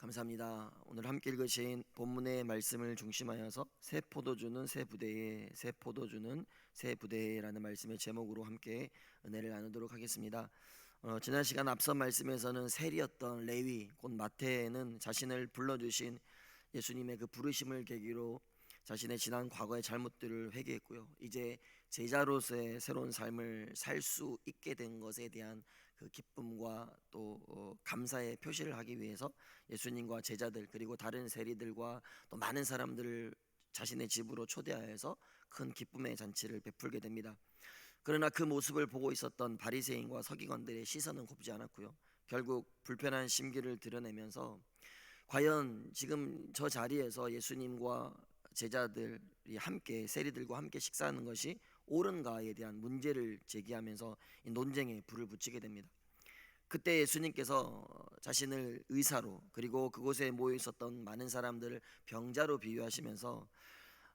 감사합니다. 오늘 함께 읽으신 본문의 말씀을 중심하여서 새 포도주는 새 부대에 새 포도주는 새 부대에라는 말씀의 제목으로 함께 은혜를 나누도록 하겠습니다. 어, 지난 시간 앞선 말씀에서는 세리였던 레위 곧 마태는 자신을 불러주신 예수님의 그 부르심을 계기로 자신의 지난 과거의 잘못들을 회개했고요. 이제 제자로서의 새로운 삶을 살 수 있게 된 것에 대한 그 기쁨과 또 어, 감사의 표시를 하기 위해서 예수님과 제자들 그리고 다른 세리들과 또 많은 사람들을 자신의 집으로 초대하여서 큰 기쁨의 잔치를 베풀게 됩니다. 그러나 그 모습을 보고 있었던 바리새인과 서기관들의 시선은 곱지 않았고요. 결국 불편한 심기를 드러내면서 과연 지금 저 자리에서 예수님과 제자들이 함께 세리들과 함께 식사하는 것이 옳은가에 대한 문제를 제기하면서 이 논쟁에 불을 붙이게 됩니다. 그때 예수님께서 자신을 의사로 그리고 그곳에 모여 있었던 많은 사람들을 병자로 비유하시면서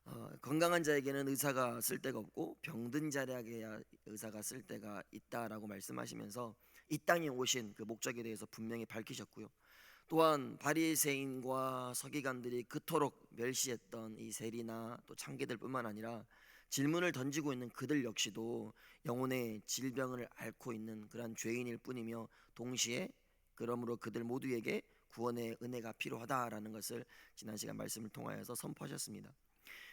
어, 건강한 자에게는 의사가 쓸 데가 없고 병든 자에게야 의사가 쓸 데가 있다라고 말씀하시면서 이 땅에 오신 그 목적에 대해서 분명히 밝히셨고요. 또한 바리새인과 서기관들이 그토록 멸시했던 이 세리나 또 창기들뿐만 아니라 질문을 던지고 있는 그들 역시도 영혼의 질병을 앓고 있는 그러한 죄인일 뿐이며 동시에 그러므로 그들 모두에게 구원의 은혜가 필요하다라는 것을 지난 시간 말씀을 통하여서 선포하셨습니다.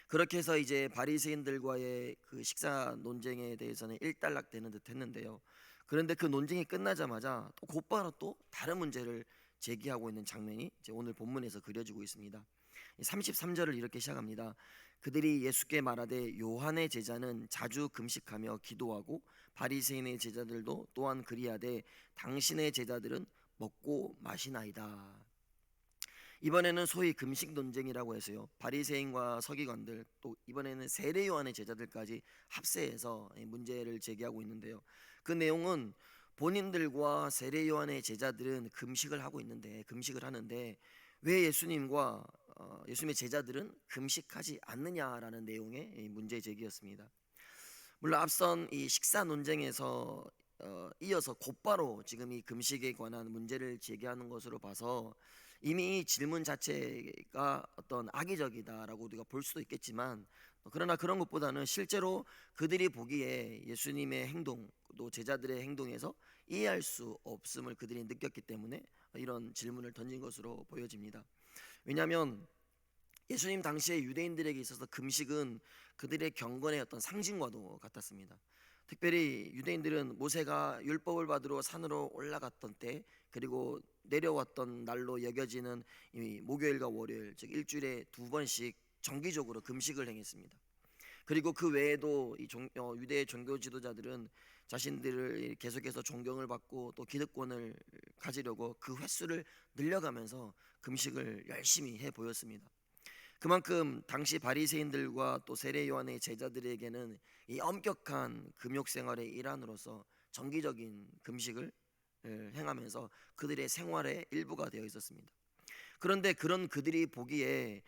그렇게 해서 이제 바리새인들과의 그 식사 논쟁에 대해서는 일단락되는 듯 했는데요. 그런데 그 논쟁이 끝나자마자 또 곧바로 또 다른 문제를 제기하고 있는 장면이 이제 오늘 본문에서 그려지고 있습니다. 33절을 이렇게 시작합니다. 그들이 예수께 말하되 요한의 제자는 자주 금식하며 기도하고 바리새인의 제자들도 또한 그리하되 당신의 제자들은 먹고 마시나이다. 이번에는 소위 금식 논쟁이라고 해서요. 바리새인과 서기관들 또 이번에는 세례 요한의 제자들까지 합세해서 문제를 제기하고 있는데요. 그 내용은 본인들과 세례 요한의 제자들은 금식을 하고 있는데 금식을 하는데 왜 예수님과 어, 예수님의 제자들은 금식하지 않느냐라는 내용의 문제 제기였습니다. 물론 앞선 이 식사 논쟁에서 어, 이어서 곧바로 지금 이 금식에 관한 문제를 제기하는 것으로 봐서 이미 이 질문 자체가 어떤 악의적이다라고 우리가 볼 수도 있겠지만 그러나 그런 것보다는 실제로 그들이 보기에 예수님의 행동 또 제자들의 행동에서 이해할 수 없음을 그들이 느꼈기 때문에 이런 질문을 던진 것으로 보여집니다. 왜냐하면 예수님 당시에 유대인들에게 있어서 금식은 그들의 경건의 어떤 상징과도 같았습니다. 특별히 유대인들은 모세가 율법을 받으러 산으로 올라갔던 때 그리고 내려왔던 날로 여겨지는 이 목요일과 월요일 즉 일주일에 두 번씩 정기적으로 금식을 행했습니다. 그리고 그 외에도 이 종, 어, 유대 종교 지도자들은 자신들을 계속해서 존경을 받고 또 기득권을 가지려고 그 횟수를 늘려가면서 금식을 열심히 해 보였습니다. 그만큼 당시 바리새인들과 또 세례 요한의 제자들에게는 이 엄격한 금욕 생활의 일환으로서 정기적인 금식을 행하면서 그들의 생활의 일부가 되어 있었습니다. 그런데 그런 그들이 보기에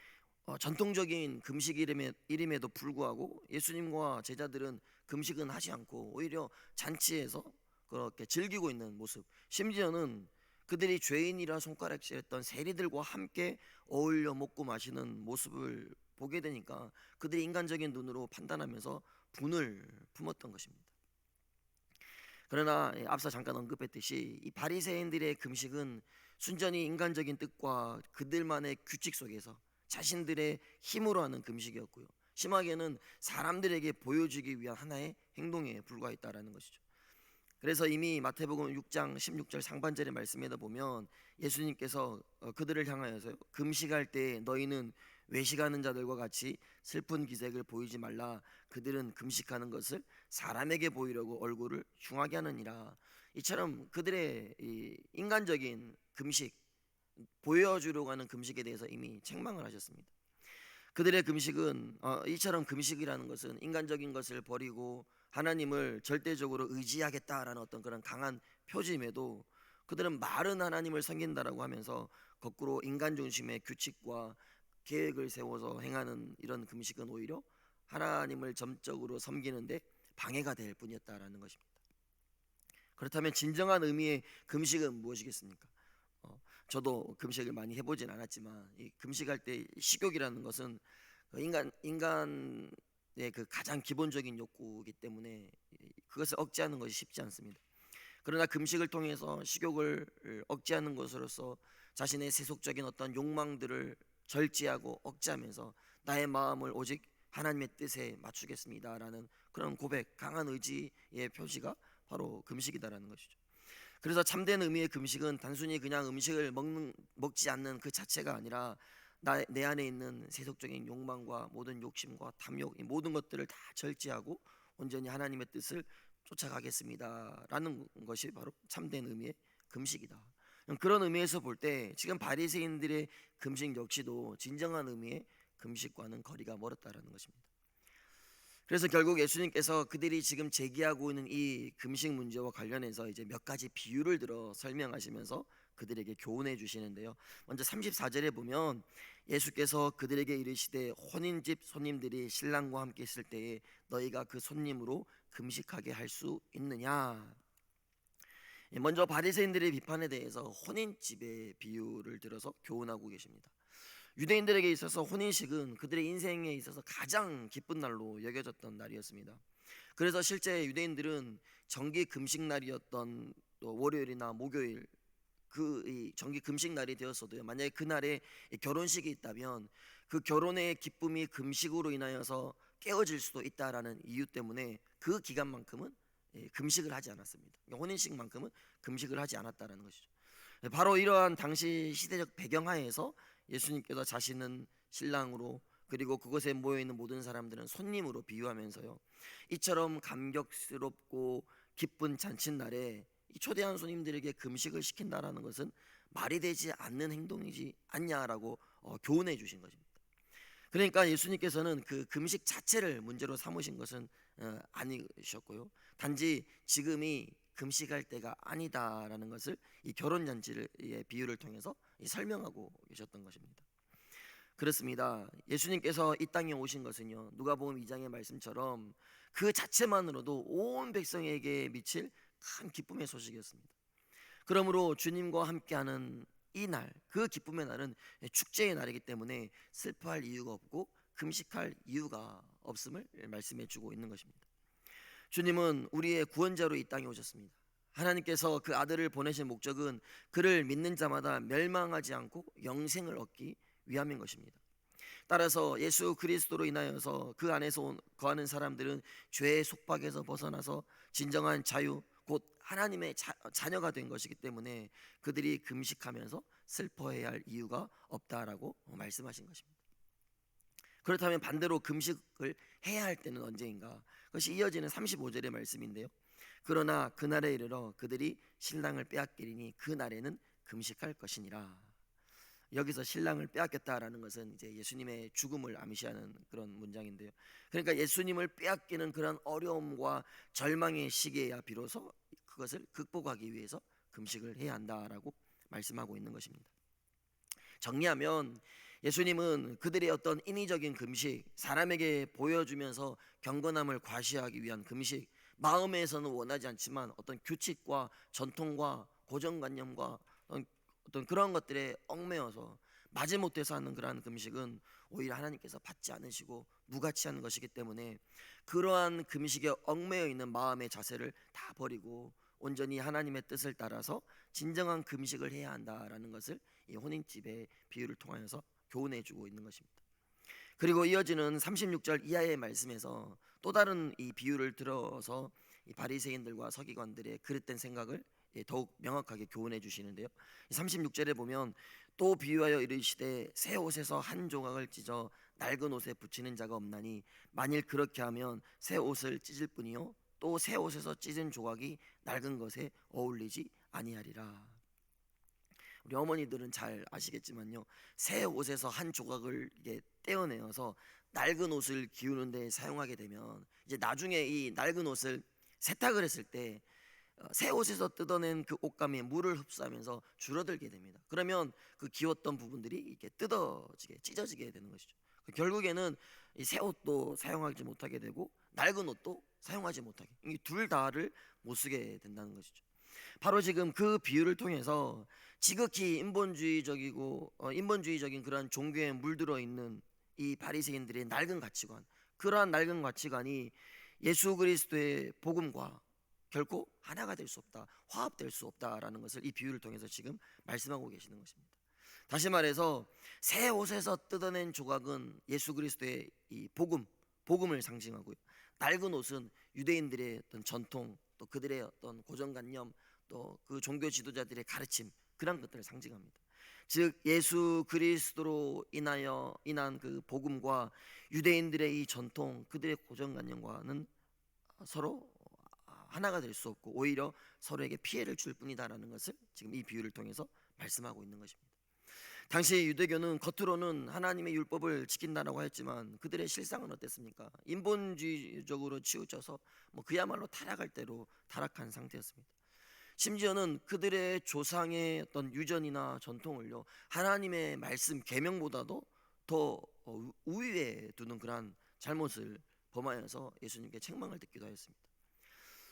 어, 전통적인 금식 이름에, 이름에도 불구하고 예수님과 제자들은 금식은 하지 않고 오히려 잔치에서 그렇게 즐기고 있는 모습 심지어는 그들이 죄인이라 손가락질했던 세리들과 함께 어울려 먹고 마시는 모습을 보게 되니까 그들이 인간적인 눈으로 판단하면서 분을 품었던 것입니다. 그러나 앞서 잠깐 언급했듯이 이 바리새인들의 금식은 순전히 인간적인 뜻과 그들만의 규칙 속에서 자신들의 힘으로 하는 금식이었고요. 심하게는 사람들에게 보여주기 위한 하나의 행동에 불과했다라는 것이죠. 그래서 이미 마태복음 6장 16절 상반절의 말씀에다 보면 예수님께서 어, 그들을 향하여서 금식할 때 너희는 외식하는 자들과 같이 슬픈 기색을 보이지 말라 그들은 금식하는 것을 사람에게 보이려고 얼굴을 흉하게 하느니라 이처럼 그들의 인간적인 금식 보여주려고 하는 금식에 대해서 이미 책망을 하셨습니다. 그들의 금식은 어, 이처럼 금식이라는 것은 인간적인 것을 버리고 하나님을 절대적으로 의지하겠다라는 어떤 그런 강한 표짐에도 그들은 마른 하나님을 섬긴다라고 하면서 거꾸로 인간 중심의 규칙과 계획을 세워서 행하는 이런 금식은 오히려 하나님을 점적으로 섬기는데 방해가 될 뿐이었다라는 것입니다. 그렇다면 진정한 의미의 금식은 무엇이겠습니까? 어, 저도 금식을 많이 해보진 않았지만 이 금식할 때 식욕이라는 것은 그 인간 인간의 그 가장 기본적인 욕구이기 때문에 그것을 억제하는 것이 쉽지 않습니다. 그러나 금식을 통해서 식욕을 억제하는 것으로서 자신의 세속적인 어떤 욕망들을 절제하고 억제하면서 나의 마음을 오직 하나님의 뜻에 맞추겠습니다라는 그런 고백, 강한 의지의 표시가 바로 금식이다라는 것이죠. 그래서 참된 의미의 금식은 단순히 그냥 음식을 먹는 먹지 않는 그 자체가 아니라 나, 내 안에 있는 세속적인 욕망과 모든 욕심과 탐욕 이 모든 것들을 다 절제하고 온전히 하나님의 뜻을 쫓아가겠습니다라는 것이 바로 참된 의미의 금식이다. 그런 의미에서 볼 때 지금 바리새인들의 금식 역시도 진정한 의미의 금식과는 거리가 멀었다라는 것입니다. 그래서 결국 예수님께서 그들이 지금 제기하고 있는 이 금식 문제와 관련해서 이제 몇 가지 비유를 들어 설명하시면서 그들에게 교훈해 주시는데요. 먼저 34절에 보면 예수께서 그들에게 이르시되 혼인집 손님들이 신랑과 함께 있을 때에 너희가 그 손님으로 금식하게 할 수 있느냐? 예, 먼저 바리새인들의 비판에 대해서 혼인집의 비유를 들어서 교훈하고 계십니다. 유대인들에게 있어서 혼인식은 그들의 인생에 있어서 가장 기쁜 날로 여겨졌던 날이었습니다. 그래서 실제 유대인들은 정기 금식 날이었던 또 월요일이나 목요일 그 정기 금식 날이 되었어도요. 만약에 그날에 결혼식이 있다면 그 결혼의 기쁨이 금식으로 인하여서 깨어질 수도 있다라는 이유 때문에 그 기간만큼은 예, 금식을 하지 않았습니다. 그러니까 혼인식만큼은 금식을 하지 않았다라는 것이죠. 바로 이러한 당시 시대적 배경 하에서 예수님께서 자신은 신랑으로 그리고 그곳에 모여 있는 모든 사람들은 손님으로 비유하면서요. 이처럼 감격스럽고 기쁜 잔칫날에 초대한 손님들에게 금식을 시킨다라는 것은 말이 되지 않는 행동이지 않냐라고 어, 교훈해 주신 것입니다. 그러니까 예수님께서는 그 금식 자체를 문제로 삼으신 것은 어, 아니셨고요. 단지 지금이 금식할 때가 아니다라는 것을 이 결혼 잔치를 비유를 통해서 설명하고 계셨던 것입니다. 그렇습니다. 예수님께서 이 땅에 오신 것은요. 누가복음 2장의 말씀처럼 그 자체만으로도 온 백성에게 미칠 큰 기쁨의 소식이었습니다. 그러므로 주님과 함께하는 이 날, 그 기쁨의 날은 축제의 날이기 때문에 슬퍼할 이유가 없고 금식할 이유가 없음을 말씀해 주고 있는 것입니다. 주님은 우리의 구원자로 이 땅에 오셨습니다. 하나님께서 그 아들을 보내신 목적은 그를 믿는 자마다 멸망하지 않고 영생을 얻기 위함인 것입니다. 따라서 예수 그리스도로 인하여서 그 안에서 거하는 사람들은 죄의 속박에서 벗어나서 진정한 자유 곧 하나님의 자, 자녀가 된 것이기 때문에 그들이 금식하면서 슬퍼해야 할 이유가 없다라고 말씀하신 것입니다. 그렇다면 반대로 금식을 해야 할 때는 언제인가? 그것이 이어지는 35절의 말씀인데요. 그러나 그날에 이르러 그들이 신랑을 빼앗기리니 그 날에는 금식할 것이니라. 여기서 신랑을 빼앗겼다라는 것은 이제 예수님의 죽음을 암시하는 그런 문장인데요. 그러니까 예수님을 빼앗기는 그런 어려움과 절망의 시기에야 비로소 그것을 극복하기 위해서 금식을 해야 한다라고 말씀하고 있는 것입니다. 정리하면 예수님은 그들의 어떤 인위적인 금식, 사람에게 보여주면서 경건함을 과시하기 위한 금식, 마음에서는 원하지 않지만 어떤 규칙과 전통과 고정관념과 어떤 그런 것들에 얽매여서 마지못해서 하는 그러한 금식은 오히려 하나님께서 받지 않으시고 무가치한 것이기 때문에 그러한 금식에 얽매여 있는 마음의 자세를 다 버리고 온전히 하나님의 뜻을 따라서 진정한 금식을 해야 한다라는 것을 이 혼인집의 비유를 통하여서 교훈해 주고 있는 것입니다. 그리고 이어지는 36절 이하의 말씀에서 또 다른 이 비유를 들어서 이 바리새인들과 서기관들의 그릇된 생각을 예, 더욱 명확하게 교훈해 주시는데요. 36절에 보면 또 비유하여 이르시되 새 옷에서 한 조각을 찢어 낡은 옷에 붙이는 자가 없나니 만일 그렇게 하면 새 옷을 찢을 뿐이요 또 새 옷에서 찢은 조각이 낡은 것에 어울리지 아니하리라. 우리 어머니들은 잘 아시겠지만요. 새 옷에서 한 조각을 이게 떼어내어서 낡은 옷을 기우는 데 사용하게 되면 이제 나중에 이 낡은 옷을 세탁을 했을 때새 어, 옷에서 뜯어낸 그 옷감이 물을 흡수하면서 줄어들게 됩니다. 그러면 그 기웠던 부분들이 이렇게 뜯어지게 찢어지게 되는 것이죠. 그 결국에는 이 새 옷도 사용하지 못하게 되고 낡은 옷도 사용하지 못하게 이 둘 다를 못 쓰게 된다는 것이죠. 바로 지금 그 비유를 통해서 지극히 인본주의적이고 어, 인본주의적인 그러한 종교에 물들어 있는 이 바리새인들의 낡은 가치관, 그러한 낡은 가치관이 예수 그리스도의 복음과 결코 하나가 될 수 없다, 화합될 수 없다라는 것을 이 비유를 통해서 지금 말씀하고 계시는 것입니다. 다시 말해서 새 옷에서 뜯어낸 조각은 예수 그리스도의 이 복음, 복음을 상징하고요. 낡은 옷은 유대인들의 어떤 전통, 또 그들의 어떤 고정관념, 또 그 종교 지도자들의 가르침 그런 것들을 상징합니다. 즉 예수 그리스도로 인하여 인한 그 복음과 유대인들의 이 전통, 그들의 고정관념과는 서로 하나가 될 수 없고 오히려 서로에게 피해를 줄 뿐이다라는 것을 지금 이 비유를 통해서 말씀하고 있는 것입니다. 당시 유대교는 겉으로는 하나님의 율법을 지킨다라고 했지만 그들의 실상은 어땠습니까? 인본주의적으로 치우쳐서 뭐 그야말로 타락할 대로 타락한 상태였습니다. 심지어는 그들의 조상의 어떤 유전이나 전통을요 하나님의 말씀 계명보다도 더 어, 우위에 두는 그러한 잘못을 범하여서 예수님께 책망을 듣기도 하였습니다.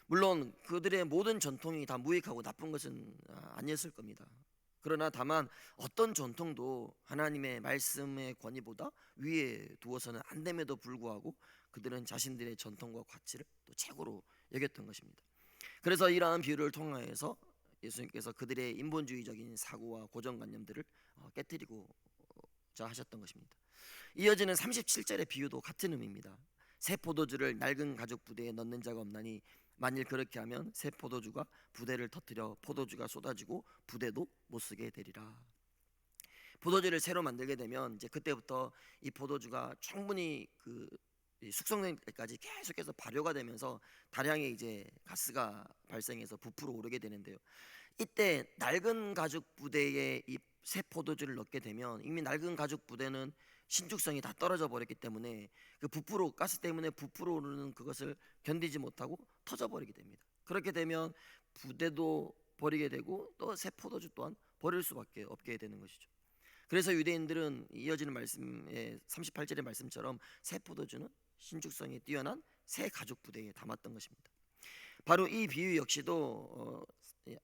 물론 그들의 모든 전통이 다 무익하고 나쁜 것은 아, 아니었을 겁니다. 그러나 다만 어떤 전통도 하나님의 말씀의 권위보다 위에 두어서는 안 됨에도 불구하고 그들은 자신들의 전통과 가치를 또 최고로 여겼던 것입니다. 그래서 이러한 비유를 통하여서 예수님께서 그들의 인본주의적인 사고와 고정관념들을 어, 깨뜨리고자 하셨던 것입니다. 이어지는 37절의 비유도 같은 의미입니다. 새 포도주를 낡은 가죽 부대에 넣는 자가 없나니 만일 그렇게 하면 새 포도주가 부대를 터뜨려 포도주가 쏟아지고 부대도 못 쓰게 되리라. 포도주를 새로 만들게 되면 이제 그때부터 이 포도주가 충분히 그 숙성될 때까지 계속해서 발효가 되면서 다량의 이제 가스가 발생해서 부풀어 오르게 되는데요. 이때 낡은 가죽 부대에 이 새 포도주를 넣게 되면 이미 낡은 가죽 부대는 신축성이 다 떨어져 버렸기 때문에 그 부풀어 가스 때문에 부풀어 오르는 그것을 견디지 못하고 터져 버리게 됩니다. 그렇게 되면 부대도 버리게 되고 또 새 포도주 또한 버릴 수밖에 없게 되는 것이죠. 그래서 유대인들은 이어지는 말씀의 38절의 말씀처럼 새 포도주는 신축성이 뛰어난 새 가죽 부대에 담았던 것입니다. 바로 이 비유 역시도 어,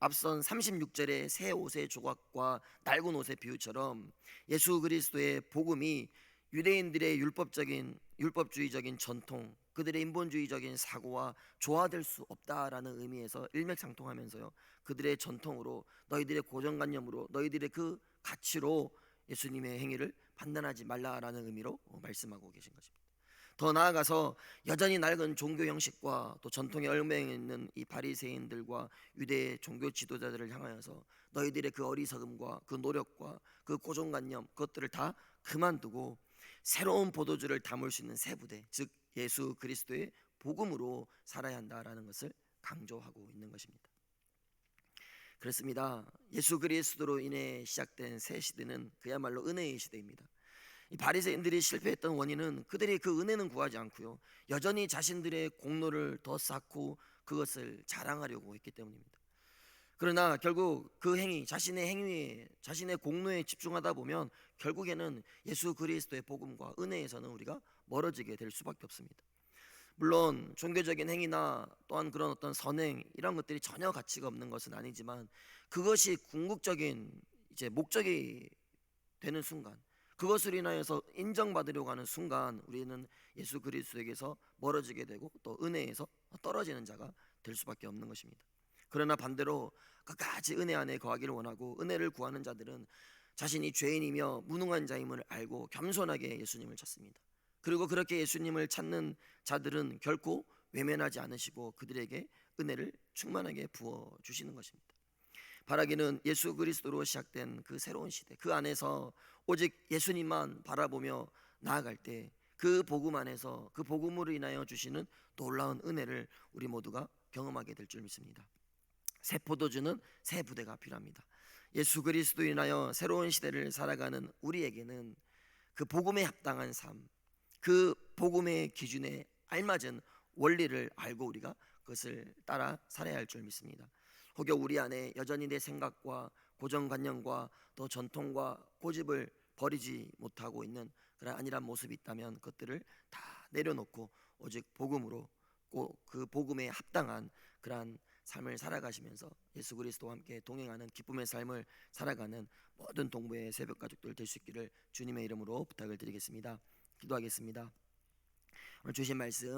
앞선 36절의 새 옷의 조각과 낡은 옷의 비유처럼 예수 그리스도의 복음이 유대인들의 율법적인 율법주의적인 전통, 그들의 인본주의적인 사고와 조화될 수 없다라는 의미에서 일맥상통하면서요. 그들의 전통으로 너희들의 고정관념으로 너희들의 그 가치로 예수님의 행위를 판단하지 말라라는 의미로 말씀하고 계신 것입니다. 더 나아가서 여전히 낡은 종교 형식과 또 전통에 얽매여 있는 이 바리새인들과 유대 종교 지도자들을 향하여서 너희들의 그 어리석음과 그 노력과 그 고정관념 그것들을 다 그만두고 새로운 포도주를 담을 수 있는 새 부대 즉 예수 그리스도의 복음으로 살아야 한다라는 것을 강조하고 있는 것입니다. 그렇습니다. 예수 그리스도로 인해 시작된 새 시대는 그야말로 은혜의 시대입니다. 이 바리새인들이 실패했던 원인은 그들이 그 은혜는 구하지 않고요. 여전히 자신들의 공로를 더 쌓고 그것을 자랑하려고 했기 때문입니다. 그러나 결국 그 행위, 자신의 행위에, 자신의 공로에 집중하다 보면 결국에는 예수 그리스도의 복음과 은혜에서는 우리가 멀어지게 될 수밖에 없습니다. 물론 종교적인 행위나 또한 그런 어떤 선행 이런 것들이 전혀 가치가 없는 것은 아니지만 그것이 궁극적인 이제 목적이 되는 순간 그것을 인하여서 인정받으려고 하는 순간 우리는 예수 그리스도에게서 멀어지게 되고 또 은혜에서 떨어지는 자가 될 수밖에 없는 것입니다. 그러나 반대로 끝까지 은혜 안에 거하기를 원하고 은혜를 구하는 자들은 자신이 죄인이며 무능한 자임을 알고 겸손하게 예수님을 찾습니다. 그리고 그렇게 예수님을 찾는 자들은 결코 외면하지 않으시고 그들에게 은혜를 충만하게 부어 주시는 것입니다. 바라기는 예수 그리스도로 시작된 그 새로운 시대 그 안에서 오직 예수님만 바라보며 나아갈 때 그 복음 안에서 그 복음으로 인하여 주시는 놀라운 은혜를 우리 모두가 경험하게 될 줄 믿습니다. 새 포도주는 새 부대가 필요합니다. 예수 그리스도 인하여 새로운 시대를 살아가는 우리에게는 그 복음에 합당한 삶, 그 복음의 기준에 알맞은 원리를 알고 우리가 그것을 따라 살아야 할 줄 믿습니다. 혹여 우리 안에 여전히 내 생각과 고정관념과 또 전통과 고집을 버리지 못하고 있는 그런 안일한 모습이 있다면 그것들을 다 내려놓고 오직 복음으로 그 복음에 합당한 그러한 삶을 살아가시면서 예수 그리스도와 함께 동행하는 기쁨의 삶을 살아가는 모든 동부의 새벽 가족들 될 수 있기를 주님의 이름으로 부탁을 드리겠습니다. 기도하겠습니다. 오늘 주신 말씀